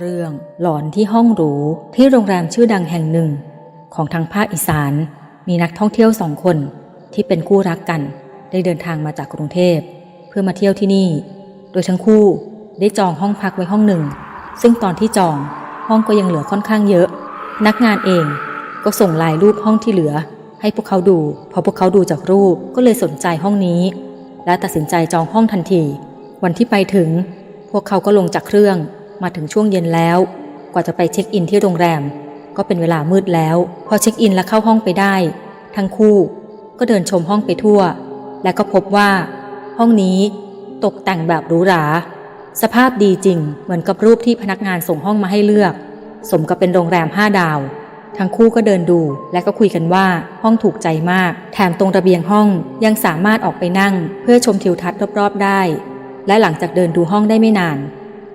เรื่องหลอนที่ห้องหรูที่โรงแรมชื่อดังแห่งหนึ่ง ของทางภาคอีสาน มีนักท่องเที่ยวสองคนที่เป็นคู่รักกัน ได้เดินทางมาจากกรุงเทพ เพื่อมาเที่ยวที่นี่ โดยทั้งคู่ได้จองห้องพักไว้ห้องหนึ่ง ซึ่งตอนที่จองห้องก็ยังเหลือค่อนข้างเยอะ นักงานเองก็ส่งลายรูปห้องที่เหลือ ให้พวกเขาดู พอพวกเขาดูจากรูปก็เลยสนใจห้องนี้ และตัดสินใจจองห้องทันที วันที่ไปถึง พวกเขาก็ลงจากเครื่อง มาถึงช่วงเย็นแล้ว กว่าจะไปเช็คอินที่โรงแรม ก็เป็นเวลามืดแล้ว พอเช็คอินและเข้าห้องไปได้ ทั้งคู่ก็เดินชมห้องไปทั่ว และก็พบว่า ห้องนี้ตกแต่งแบบหรูหรา สภาพดีจริง เหมือนกับรูปที่พนักงานส่งห้องมาให้เลือก สมกับเป็นโรงแรมห้าดาว ทั้งคู่ก็เดินดูและก็คุยกันว่าห้องถูกใจมาก แถมตรงระเบียงห้องยังสามารถออกไปนั่ง เพื่อชมทิวทัศน์รอบๆได้ และหลังจากเดินดูห้องได้ไม่นาน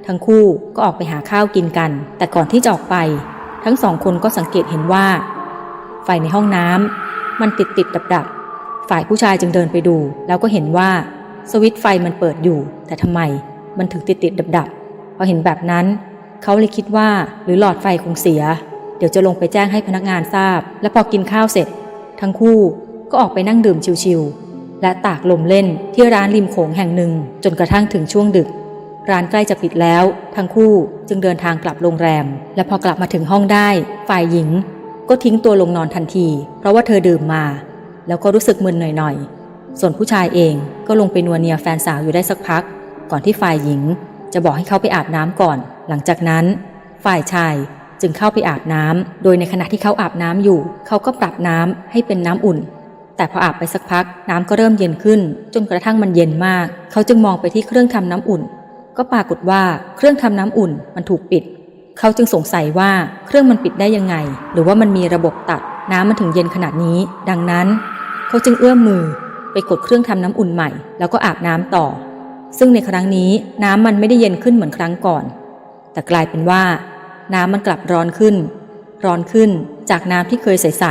ทั้งคู่ก็ออกไปหาข้าวกินกัน แต่ก่อนที่จะออกไป ทั้งสองคนก็สังเกตเห็นว่า ไฟในห้องน้ำมันติดติดดับดับฝ่ายผู้ชายจึงเดินไปดู แล้วก็เห็นว่าสวิตไฟมันเปิดอยู่ แต่ทำไมมันถึงติดติดดับดับพอเห็นแบบนั้นเขาเลยคิดว่าหรือหลอดไฟคงเสีย เดี๋ยวจะลงไปแจ้งให้พนักงานทราบ และพอกินข้าวเสร็จ ทั้งคู่ก็ออกไปนั่งดื่มชิวๆและตากลมเล่นที่ร้านริมโขงแห่งหนึ่งจนกระทั่งถึงช่วงดึก ร้านใกล้จะปิดแล้ว ทั้งคู่จึงเดินทางกลับโรงแรม และพอกลับมาถึงห้องได้ ฝ่ายหญิง ก็ทิ้งตัวลงนอนทันที เพราะว่าเธอดื่มมา แล้วก็รู้สึกมึนหน่อยๆ ส่วนผู้ชายเองก็ลงไปนัวเนียแฟนสาวอยู่ได้สักพัก ก่อนที่ฝ่ายหญิงจะบอกให้เขาไปอาบน้ำก่อน หลังจากนั้น ฝ่ายชายจึงเข้าไปอาบน้ำโดยในขณะที่เขาอาบน้ำอยู่ เขาก็ปรับน้ำให้เป็นน้ำอุ่น แต่พออาบไปสักพักน้ำก็เริ่มเย็นขึ้น จนกระทั่งมันเย็นมาก เขาจึงมองไปที่เครื่องทำน้ำอุ่น ก็ปรากฏว่าเครื่องทำน้ำอุ่นมันถูกปิด เขาจึงสงสัยว่าเครื่องมันปิดได้ยังไง หรือว่ามันมีระบบตัดน้ำมันถึงเย็นขนาดนี้ ดังนั้นเขาจึงเอื้อมมือไปกดเครื่องทำน้ำอุ่นใหม่ แล้วก็อาบน้ำต่อ ซึ่งในครั้งนี้น้ำมันไม่ได้เย็นขึ้นเหมือนครั้งก่อน แต่กลายเป็นว่า น้ำมันกลับร้อนขึ้น ร้อนขึ้นจากน้ำที่เคยใส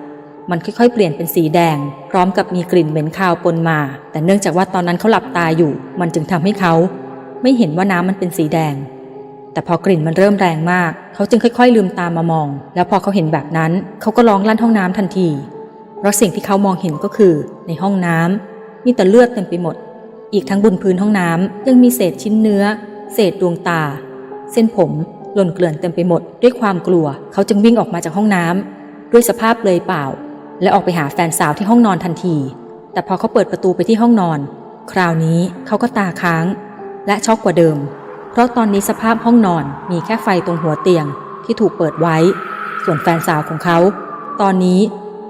ๆมันค่อยๆ เปลี่ยนเป็นสีแดง พร้อมกับมีกลิ่นเหม็นคาวปนมา แต่เนื่องจากว่าตอนนั้นเขาหลับตาอยู่ มันจึงทำให้เขา ไม่เห็นว่าน้ำมันเป็นสีแดง แต่พอกลิ่นมันเริ่มแรงมาก เขาจึงค่อย ๆ ลืมตามมามอง แล้วพอเขาเห็นแบบนั้น เขาก็ร้องลั่นห้องน้ำทันที เพราะสิ่งที่เขามองเห็นก็คือ ในห้องน้ำมีแต่เลือดเต็มไปหมด อีกทั้งบนพื้นห้องน้ำยังมีเศษชิ้นเนื้อ เศษดวงตา เส้นผมหล่นเกลื่อนเต็มไปหมด ด้วยความกลัว เขาจึงวิ่งออกมาจากห้องน้ำด้วยสภาพเปลยเปล่า และออกไปหาแฟนสาวที่ห้องนอนทันที แต่พอเขาเปิดประตูไปที่ห้องนอน คราวนี้เขาก็ตาค้าง และช็อกกว่าเดิม เพราะตอนนี้สภาพห้องนอนมีแค่ไฟตรงหัวเตียงที่ถูกเปิดไว้ ส่วนแฟนสาวของเขา ตอนนี้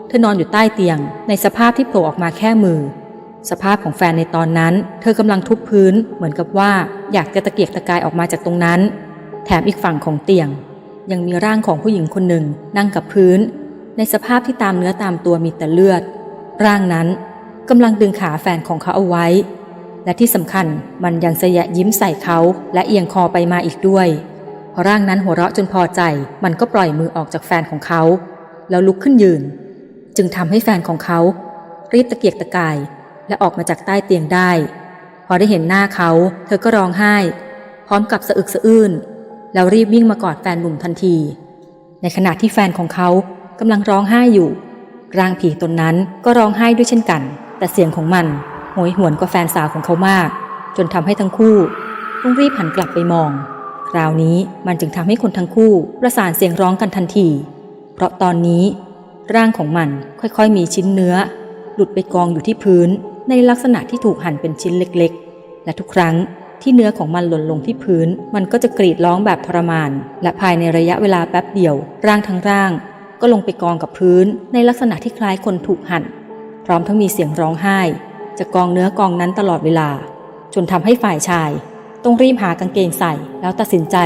เธอนอนอยู่ใต้เตียงในสภาพที่โผล่ออกมาแค่มือ สภาพของแฟนในตอนนั้น เธอกำลังทุบพื้นเหมือนกับว่าอยากจะตะเกียกตะกายออกมาจากตรงนั้น แถมอีกฝั่งของเตียง ยังมีร่างของผู้หญิงคนหนึ่งนั่งกับพื้น ในสภาพที่ตามเนื้อตามตัวมีแต่เลือด ร่างนั้นกำลังดึงขาแฟนของเขาเอาไว้ และที่สำคัญมันยังเสยะยิ้มใส่เขาและเอียงคอไปมาอีกด้วย พอร่างนั้นหัวเราะจนพอใจ มันก็ปล่อยมือออกจากแฟนของเขา แล้วลุกขึ้นยืน จึงทำให้แฟนของเขา รีบตะเกียกตะกาย และออกมาจากใต้เตียงได้ พอได้เห็นหน้าเขา เธอก็ร้องไห้ พร้อมกับสะอึกสะอื้นแล้วรีบวิ่งมากอดแฟนหนุ่มทันที ในขณะที่แฟนของเขากำลังร้องไห้อยู่ร่างผีตนนั้นก็ร้องไห้ด้วยเช่นกัน แต่เสียงของมัน โหยหวนกว่าแฟนสาวของเขามาก จนทำให้ทั้งคู่ต้องรีบหันกลับไปมอง คราวนี้มันจึงทำให้คนทั้งคู่ประสานเสียงร้องกันทันที เพราะตอนนี้ ร่างของมันค่อยๆ มีชิ้นเนื้อ หลุดไปกองอยู่ที่พื้นในลักษณะที่ถูกหั่นเป็นชิ้นเล็กๆ และทุกครั้งที่เนื้อของมันหล่นลงที่พื้น มันก็จะกรีดร้องแบบทรมาน และภายในระยะเวลาแป๊บเดียว ร่างทั้งร่าง ก็ลงไปกองกับพื้นในลักษณะที่คล้ายคนถูกหั่น พร้อมทั้งมีเสียงร้องไห้ จะกองเนื้อกองนั้นตลอดเวลา จนทำให้ฝ่ายชาย ต้องรีบหากางเกงใส่แล้วตัดสินใจ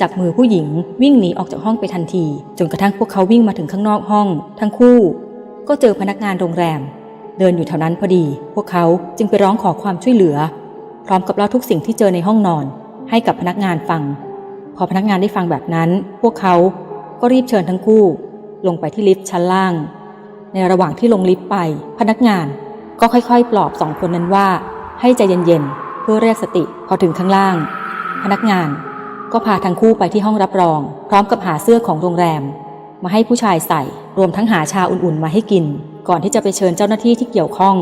จับมือผู้หญิงวิ่งหนีออกจากห้องไปทันที จนกระทั่งพวกเขาวิ่งมาถึงข้างนอกห้อง ทั้งคู่ ก็เจอพนักงานโรงแรม เดินอยู่แถวนั้นพอดี พวกเขาจึงไปร้องขอความช่วยเหลือ พร้อมกับเล่าทุกสิ่งที่เจอในห้องนอน ให้กับพนักงานฟัง พอพนักงานได้ฟังแบบนั้น พวกเขาก็รีบเชิญทั้งคู่ ลงไปที่ลิฟต์ชั้นล่าง ในระหว่างที่ลงลิฟต์ไป พนักงาน ก็ค่อยๆ ปลอบสองคนนั้นว่า ให้ใจเย็นๆ เพื่อเรียกสติพอถึงข้างล่าง พนักงานก็พาทั้งคู่ไปที่ห้องรับรอง พร้อมกับหาเสื้อของโรงแรม มาให้ผู้ชายใส่ รวมทั้งหาชาอุ่นๆ มาให้กิน ก่อนที่จะไปเชิญเจ้าหน้าที่ที่เกี่ยวข้อง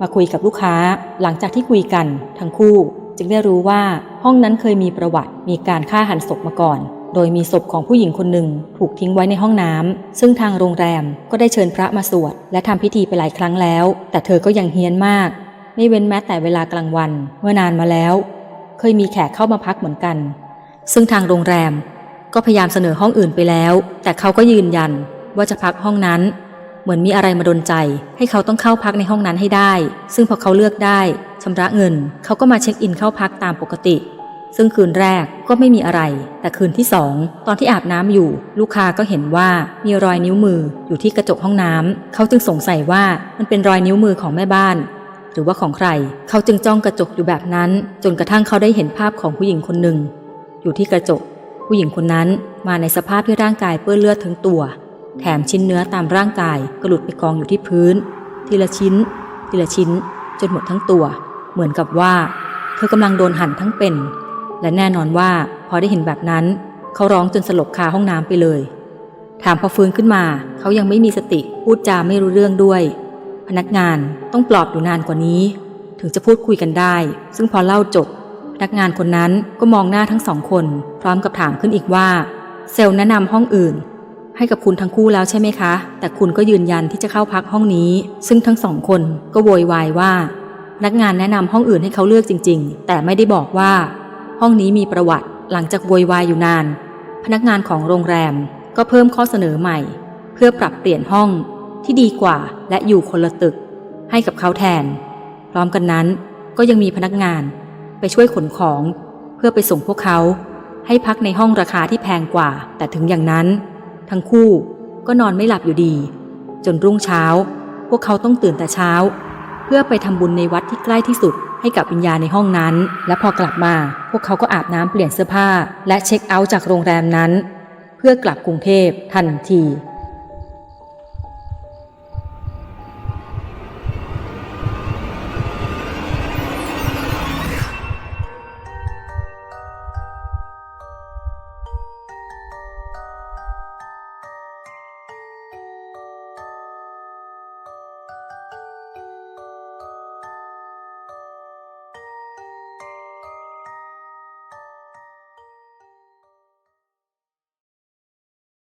มาคุยกับลูกค้า หลังจากที่คุยกัน ทั้งคู่ จึงได้รู้ว่าห้องนั้นเคยมีประวัติมีการฆ่าหันศพมาก่อน โดยมีศพของผู้หญิงคนหนึ่งถูกทิ้งไว้ในห้องน้ำซึ่งทางโรงแรมก็ได้เชิญพระมาสวดและทำพิธีไปหลายครั้งแล้ว แต่เธอก็ยังเฮี้ยนมาก ไม่เว้นแม้แต่เวลากลางวันเมื่อนานมาแล้ว เคยมีแขกเข้ามาพักเหมือนกัน ซึ่งทางโรงแรมก็พยายามเสนอห้องอื่นไปแล้ว แต่เขาก็ยืนยันว่าจะพักห้องนั้น เหมือนมีอะไรมาดนใจ ให้เขาต้องเข้าพักในห้องนั้นให้ได้ ซึ่งพอเขาเลือกได้ชำระเงิน เขาก็มาเช็คอินเข้าพักตามปกติ ซึ่งคืนแรกก็ไม่มีอะไร แต่คืนที่สองตอนที่อาบน้ำอยู่ ลูกค้าก็เห็นว่ามีรอยนิ้วมืออยู่ที่กระจกห้องน้ำเขาจึงสงสัยว่ามันเป็นรอยนิ้วมือของแม่บ้าน หรือว่าของใคร เขาจึงจ้องกระจกอยู่แบบนั้น จนกระทั่งเขาได้เห็นภาพของผู้หญิงคนหนึ่ง อยู่ที่กระจก ผู้หญิงคนนั้นมาในสภาพที่ร่างกายเปื้อนเลือดทั้งตัว แถมชิ้นเนื้อตามร่างกายก็หลุดไปกองอยู่ที่พื้น ทีละชิ้น ทีละชิ้น จนหมดทั้งตัว เหมือนกับว่า เธอกำลังโดนหั่นทั้งเป็น และแน่นอนว่าพอได้เห็นแบบนั้น เขาร้องจนสลบคาห้องน้ำไปเลย ถามพอฟื้นขึ้นมา เขายังไม่มีสติพูดจาไม่รู้เรื่องด้วย พนักงานต้องปลอบอยู่นานกว่านี้ ถึงจะพูดคุยกันได้ ซึ่งพอเล่าจบ พนักงานคนนั้นก็มองหน้าทั้งสองคน พร้อมกับถามขึ้นอีกว่า เซลล์แนะนำห้องอื่น ให้กับคุณทั้งคู่แล้วใช่ไหมคะ แต่คุณก็ยืนยันที่จะเข้าพักห้องนี้ ซึ่งทั้งสองคนก็โวยวายว่าพนักงานแนะนำห้องอื่นให้เขาเลือกจริง ๆ แต่ไม่ได้บอกว่า ห้องนี้มีประวัติหลังจากโวยวายอยู่นาน พนักงานของโรงแรมก็เพิ่มข้อเสนอใหม่ เพื่อปรับเปลี่ยนห้องที่ดีกว่าและอยู่คนละตึก ให้กับเขาแทน พร้อมกันนั้นก็ยังมีพนักงานไปช่วยขนของ เพื่อไปส่งพวกเขา ให้พักในห้องราคาที่แพงกว่า แต่ถึงอย่างนั้น ทั้งคู่ก็นอนไม่หลับอยู่ดี จนรุ่งเช้า พวกเขาต้องตื่นแต่เช้า เพื่อไปทำบุญในวัดที่ใกล้ที่สุด ให้กับวิญญาณในห้องนั้น และพอกลับมา พวกเขาก็อาบน้ำเปลี่ยนเสื้อผ้า และเช็คเอาท์จากโรงแรมนั้น เพื่อกลับกรุงเทพทันที